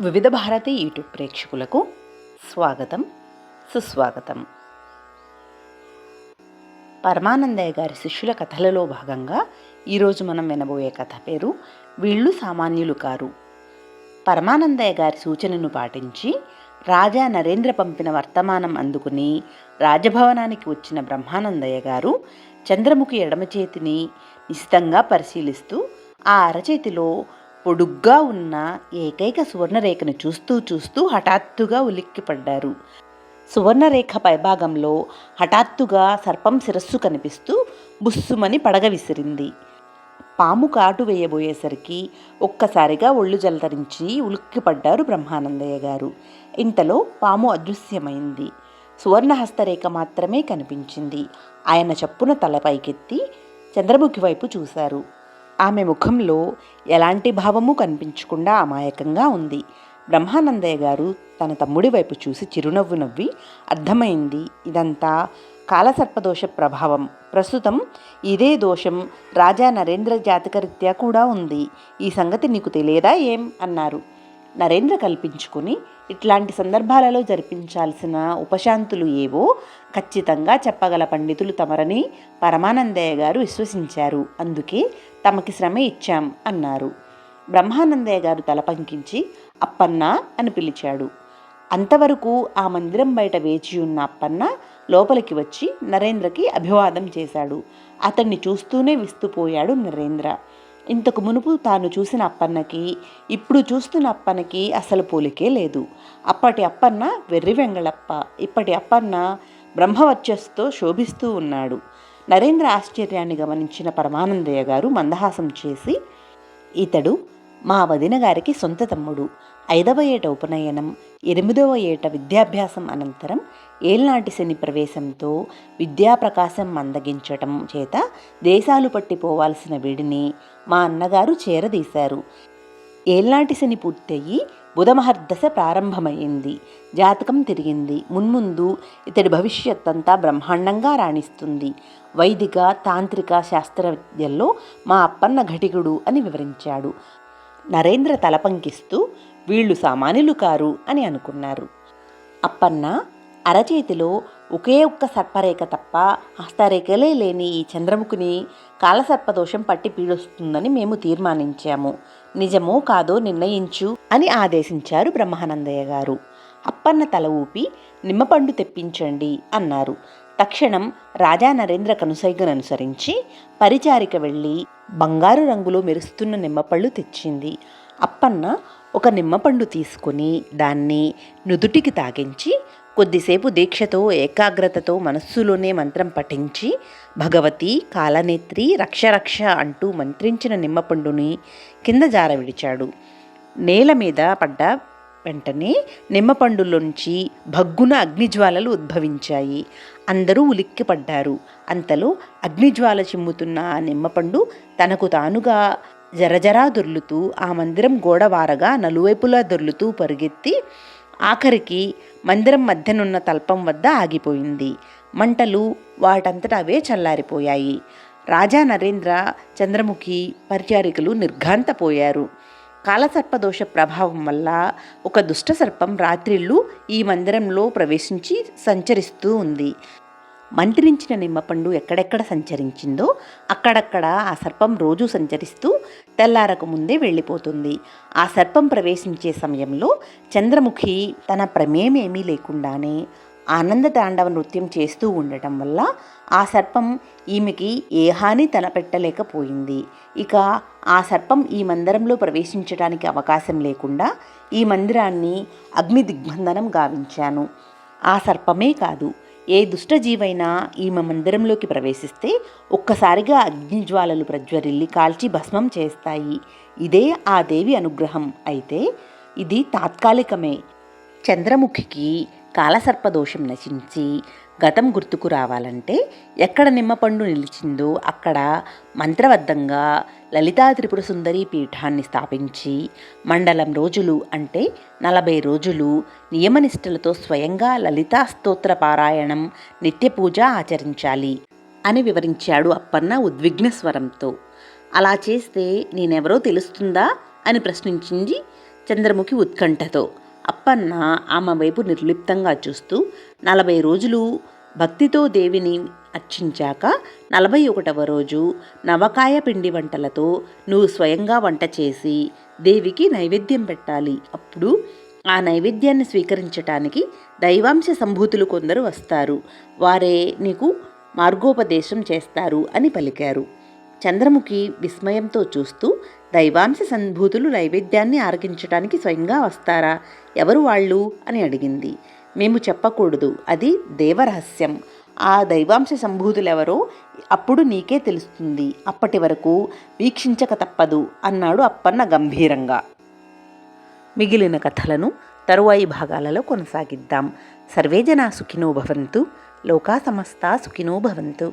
వివిధ భారతి యూట్యూబ్ ప్రేక్షకులకు స్వాగతం సుస్వాగతం. పరమానందయ్య గారి శిష్యుల కథలలో భాగంగా ఈరోజు మనం వినబోయే కథ పేరు వీళ్ళు సామాన్యులు కారు. పరమానందయ్య గారి సూచనను పాటించి రాజా నరేంద్ర పంపిన వర్తమానం అందుకుని రాజభవనానికి వచ్చిన బ్రహ్మానందయ్య గారు చంద్రముఖి ఎడమ చేతిని నిశితంగా పరిశీలిస్తూ ఆ అరచేతిలో పొడుగ్గా ఉన్న ఏకైక సువర్ణరేఖను చూస్తూ చూస్తూ హఠాత్తుగా ఉలిక్కిపడ్డారు. సువర్ణరేఖ పైభాగంలో హఠాత్తుగా సర్పం శిరస్సు కనిపిస్తూ బుస్సుమని పడగ విసిరింది. పాము కాటు వేయబోయేసరికి ఒక్కసారిగా ఒళ్ళు జలతరించి ఉలిక్కిపడ్డారు బ్రహ్మానందయ్య గారు. ఇంతలో పాము అదృశ్యమైంది. సువర్ణహస్తరేఖ మాత్రమే కనిపించింది. ఆయన చప్పున తల పైకెత్తి చంద్రముఖి వైపు చూశారు. ఆమె ముఖంలో ఎలాంటి భావము కనిపించకుండా అమాయకంగా ఉంది. బ్రహ్మానందయ్య గారు తన తమ్ముడి వైపు చూసి చిరునవ్వు నవ్వి అర్థమైంది ఇదంతా కాలసర్పదోష ప్రభావం. ప్రస్తుతం ఇదే దోషం రాజా నరేంద్ర జాతకరీత్యా కూడా ఉంది. ఈ సంగతి నీకు తెలియదా ఏం? అన్నారు. నరేంద్ర కల్పించుకుని ఇట్లాంటి సందర్భాలలో జరిపించాల్సిన ఉపశాంతులు ఏవో ఖచ్చితంగా చెప్పగల పండితులు తమరని పరమానందయ్య గారు విశ్వసించారు. అందుకే తమకి శ్రమ ఇచ్చాం అన్నారు. బ్రహ్మానందయ్య గారు తలపంకించి అప్పన్న అని పిలిచాడు. అంతవరకు ఆ మందిరం బయట వేచి ఉన్న అప్పన్న లోపలికి వచ్చి నరేంద్రకి అభివాదం చేశాడు. అతన్ని చూస్తూనే విస్తుపోయాడు నరేంద్ర. ఇంతకు మునుపు తాను చూసిన అప్పన్నకి ఇప్పుడు చూస్తున్న అప్పన్నకి అసలు పోలికే లేదు. అప్పటి అప్పన్న వెర్రి వెంగళప్ప ఇప్పటి అప్పన్న బ్రహ్మవర్చస్తో శోభిస్తూ ఉన్నాడు. నరేంద్ర ఆశ్చర్యాన్ని గమనించిన పరమానందయ్య గారు మందహాసం చేసి ఇతడు మా వదిన గారికి సొంత తమ్ముడు. ఐదవ ఏట ఉపనయనం ఎనిమిదవ ఏట విద్యాభ్యాసం అనంతరం ఏల్నాటి శని ప్రవేశంతో విద్యాప్రకాశం మందగించటం చేత దేశాలు పట్టిపోవాల్సిన వీడిని మా అన్నగారు చేరదీశారు. ఏల్నాటి శని పూర్తయి బుధమహర్దశ ప్రారంభమైంది. జాతకం తిరిగింది. మున్ముందు ఇతడి భవిష్యత్ అంతా బ్రహ్మాండంగా రాణిస్తుంది. వైదిక తాంత్రిక శాస్త్రవిద్యల్లో మా అప్పన్న ఘటికుడు అని వివరించాడు. నరేంద్ర తలపంకిస్తూ వీళ్ళు సామాన్యులు కారు అని అనుకున్నారు. అప్పన్న అరచేతిలో ఒకే ఒక్క సర్పరేఖ తప్ప హస్తరేఖలే లేని ఈ చంద్రముఖిని కాలసర్పదోషం పట్టి పీడొస్తుందని మేము తీర్మానించాము. నిజమో కాదో నిర్ణయించు అని ఆదేశించారు బ్రహ్మానందయ్య గారు. అప్పన్న తల ఊపి నిమ్మపండు తెప్పించండి అన్నారు. తక్షణం రాజా నరేంద్ర కనుసైగను అనుసరించి పరిచారిక వెళ్ళి బంగారు రంగులో మెరుస్తున్న నిమ్మపళ్ళు తెచ్చింది. అప్పన్న ఒక నిమ్మపండు తీసుకుని దాన్ని నుదుటికి తాగించి కొద్దిసేపు దీక్షతో ఏకాగ్రతతో మనస్సులోనే మంత్రం పఠించి భగవతి కాలనేత్రి రక్ష రక్ష అంటూ మంత్రించిన నిమ్మపండుని కింద జార విడిచాడు. నేల మీద పడ్డ వెంటనే నిమ్మపండులోంచి భగ్గున అగ్నిజ్వాలలు ఉద్భవించాయి. అందరూ ఉలిక్కిపడ్డారు. అంతలో అగ్నిజ్వాల చిమ్ముతున్న ఆ నిమ్మపండు తనకు తానుగా జరజరా దొర్లుతూ ఆ మందిరం గోడవారగా నలువైపులా దొర్లుతూ పరుగెత్తి ఆఖరికి మందిరం మధ్యనున్న తల్పం వద్ద ఆగిపోయింది. మంటలు వాటంతట అవే చల్లారిపోయాయి. రాజా నరేంద్ర చంద్రముఖి పరిచారికలు నిర్ఘాంతపోయారు. కాలసర్పదోష ప్రభావం వల్ల ఒక దుష్ట సర్పం రాత్రిళ్ళు ఈ మందిరంలో ప్రవేశించి సంచరిస్తూ ఉంది. మంత్రించిన నిమ్మపండు ఎక్కడెక్కడ సంచరించిందో అక్కడక్కడ ఆ సర్పం రోజు సంచరిస్తూ తెల్లారకు ముందే వెళ్ళిపోతుంది. ఆ సర్పం ప్రవేశించే సమయంలో చంద్రముఖి తన ప్రమేమేమీ లేకుండానే ఆనందతాండవ నృత్యం చేస్తూ ఉండటం వల్ల ఆ సర్పం ఈమెకి ఏ హాని తలపెట్టలేకపోయింది. ఇక ఆ సర్పం ఈ మందిరంలో ప్రవేశించడానికి అవకాశం లేకుండా ఈ మందిరాన్ని అగ్ని దిగ్బంధనం గావించాను. ఆ సర్పమే కాదు ఏ దుష్టజీవైనా ఈమె మందిరంలోకి ప్రవేశిస్తే ఒక్కసారిగా అగ్నిజ్వాలలు ప్రజ్వరిల్లి కాల్చి భస్మం చేస్తాయి. ఇదే ఆ దేవి అనుగ్రహం. అయితే ఇది తాత్కాలికమే. చంద్రముఖికి కాలసర్పదోషం నశించి గతం గుర్తుకు రావాలంటే ఎక్కడ నిమ్మపండు నిలిచిందో అక్కడ మంత్రబద్ధంగా లలితా త్రిపుర సుందరి పీఠాన్ని స్థాపించి మండలం రోజులు అంటే నలభై రోజులు నియమనిష్టలతో స్వయంగా లలితా స్తోత్ర పారాయణం నిత్య పూజ ఆచరించాలి అని వివరించాడు అప్పన్న ఉద్విగ్న స్వరంతో. అలా చేస్తే నేనెవరో తెలుస్తుందా? అని ప్రశ్నించింది చంద్రముఖి ఉత్కంఠతో. అప్పన్న ఆమె వైపు నిర్లిప్తంగా చూస్తూ నలభై రోజులు భక్తితో దేవిని అర్చించాక నలభై ఒకటవ రోజు నవకాయ పిండి వంటలతో నువ్వు స్వయంగా వంట చేసి దేవికి నైవేద్యం పెట్టాలి. అప్పుడు ఆ నైవేద్యాన్ని స్వీకరించటానికి దైవాంశ సంభూతులు కొందరు వస్తారు. వారే నీకు మార్గోపదేశం చేస్తారు అని పలికారు. చంద్రముఖి విస్మయంతో చూస్తూ దైవాంశ సంభూతులు నైవేద్యాన్ని ఆరగించటానికి స్వయంగా వస్తారా? ఎవరు వాళ్ళు? అని అడిగింది. మేము చెప్పకూడదు. అది దేవరహస్యం. ఆ దైవాంశ సంభూతులెవరో అప్పుడు నీకే తెలుస్తుంది. అప్పటి వరకు వీక్షించక తప్పదు అన్నాడు అప్పన్న గంభీరంగా. మిగిలిన కథలను తరువాయి భాగాలలో కొనసాగిద్దాం. సర్వేజనా సుఖినో భవంతు. లోకా సమస్తా సుఖినో భవంతు.